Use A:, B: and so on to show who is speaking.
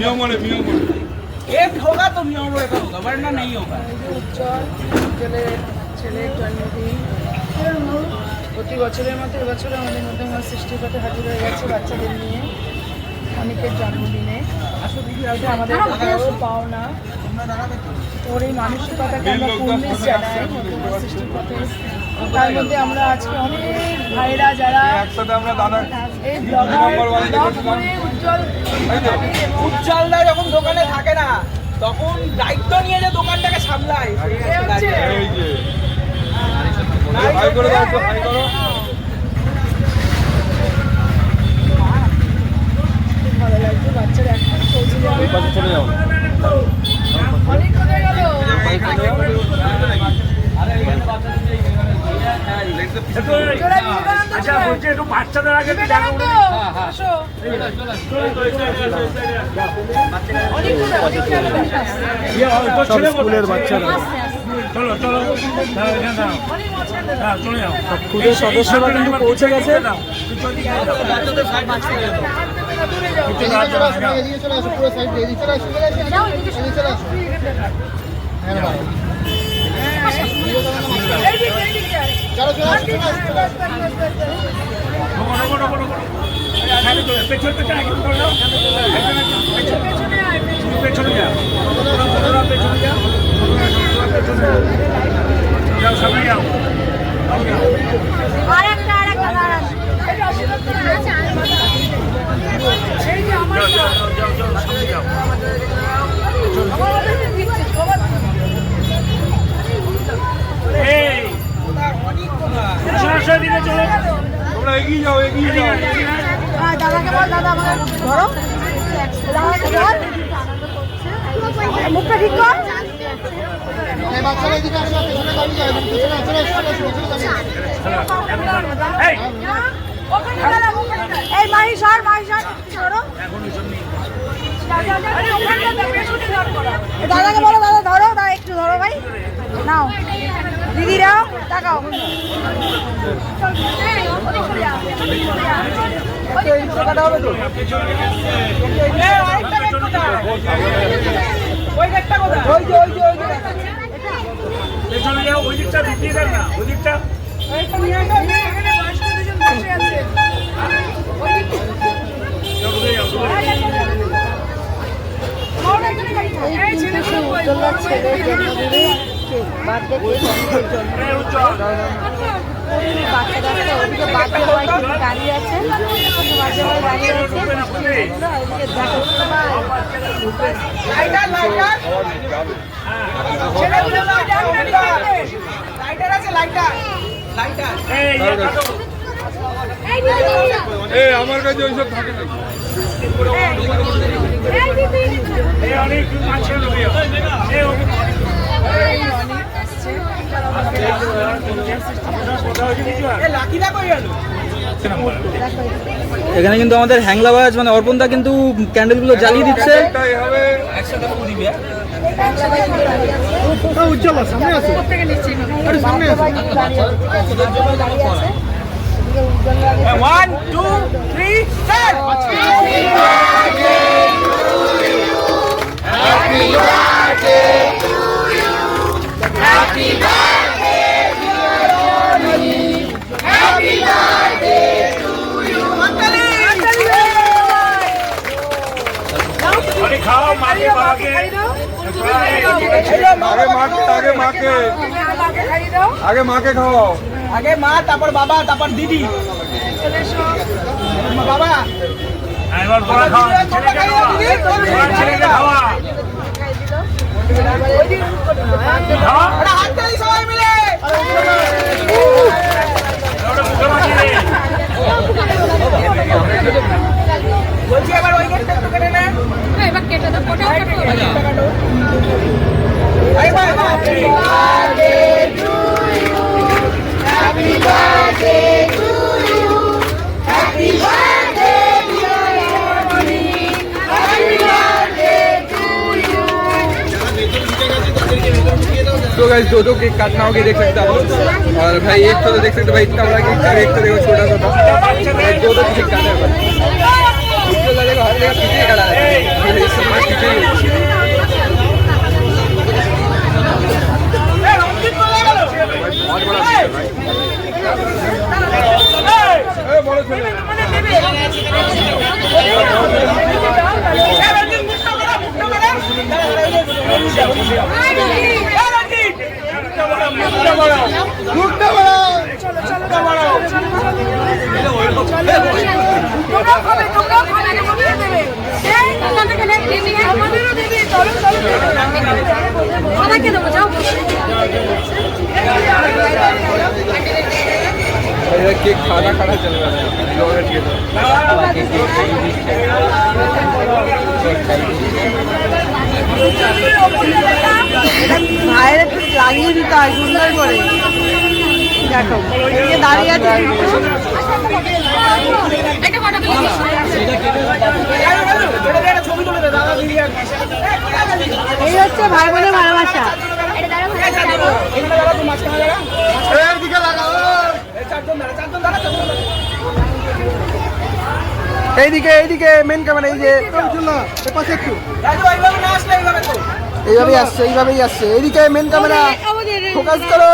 A: मियाँ मियाँ
B: एक होगा तो मियाँ का होगा वरना नहीं होगा
C: উজ্জ্বল উজ্জ্বলের ছেলের জন্মদিন প্রতি বছরের মতো এবছর আমাদের মধ্যে আমার সৃষ্টির পথে হাজির হয়ে গেছে বাচ্চাদের নিয়ে অনেকের জন্মদিনে এটা আমাদের বড় পাওনা ওর এই মানসিকতাকে আমরা কুর্নিশ জানাই মধ্যমা সৃষ্টির পথে তার মধ্যে আমরা আজকে অনেক ভাইরা যারা
A: একসাথে আমরা দাদা
C: এই উজ্জ্বল এবং
B: যখন দোকানে থাকে না তখন দায়িত্ব নিয়ে যে দোকানটাকে সামলায়।
C: ভালো লাগছে বাচ্চারা এখন পৌঁছে যাবে।
A: চলে যাও।
C: অনেক কোথায় গেল চলে বিবেকানন্দ
D: আচ্ছা
C: চলে।
D: বলছি একটু বাচ্চাদের আগে একটু
C: বিবেকানন্দ
D: জানাব
C: আসো অনেক কোথায় অনেক খেয়াল
D: সব স্কুলের বাচ্চারা। চলো চলো। হ্যাঁ, চলে যাও।
E: খুদের সদস্যরা কিন্তু পৌঁছে গেছে।
D: সামনে চলে, পেছনে, পেছনে, একটু করে দাও। পেছনে, পেছনে
C: আয়, পেছনে।
D: তোমরা পেছনে যাও। সামনে যাও।
C: যে নাও। যে
D: আসো, এদিকে চলো।
A: তোমরা এগিয়ে যাও এগিয়ে যাও।
C: দাদাকে বল দাদা ধরো। দাদাকে বল মুখটা ঠিক কর।
D: এই,
C: মাহি সর মাহি সর। দাদাকে বলো দাদা ধরো দাদা একটু ধরো ভাই। নাও। দিদিরাও তাকাও। ওই
D: দিকটা ঢুকিয়ে দেন না, ওই
C: ছেলে বাচ্চা কাচ্চা ওদিকে বাচ্চা ভাই কিন্তু দাঁড়িয়ে আছে বাচ্চা ভাই দাঁড়িয়ে আছে।
B: লাইটার আছে। Lighter lighter.
A: এ আমার কাছে ওইসব থাকে না।
D: এই অনেক
E: এখানে কিন্তু আমাদের হ্যাংলাবাজ মানে অর্পণদা কিন্তু ক্যান্ডেলগুলো জ্বালিয়ে দিচ্ছে।
B: থ্রি স্টার্ট
A: আগে মাকে আগে মাকে। আগে মাকে খাওয়াও।
B: আগে মা তারপর বাবা তারপর দিদি। বাবা।
D: হ্যাঁ, এবার তোরা খাওয়া। ছেলেকে খাওয়া?
A: तो गाइस दो दो केक काटना होगा, देख सकते हैं और भाई, एक तो देख सकते हैं भाई, इतना बड़ा केक था, एक तो देखो छोटा सा था আমাকে দেবো যাও খাওয়া চলে যাবে লোকের দিয়ে দাও।
C: ভাইয়ের একটু লাগিয়ে দিতে হয় সুন্দর করে দেখো এদিকে দাঁড়িয়ে আছে
B: একটা ছবি তুলে দে দাদা দিদি আর
C: এই হচ্ছে ভাই বোনের ভালোবাসা
F: এইদিকে এইদিকে মেন ক্যামেরা এই যে। এইভাবেই আসছে এইভাবেই আসছে। এইদিকে মেন ক্যামেরা ফোকাস করো।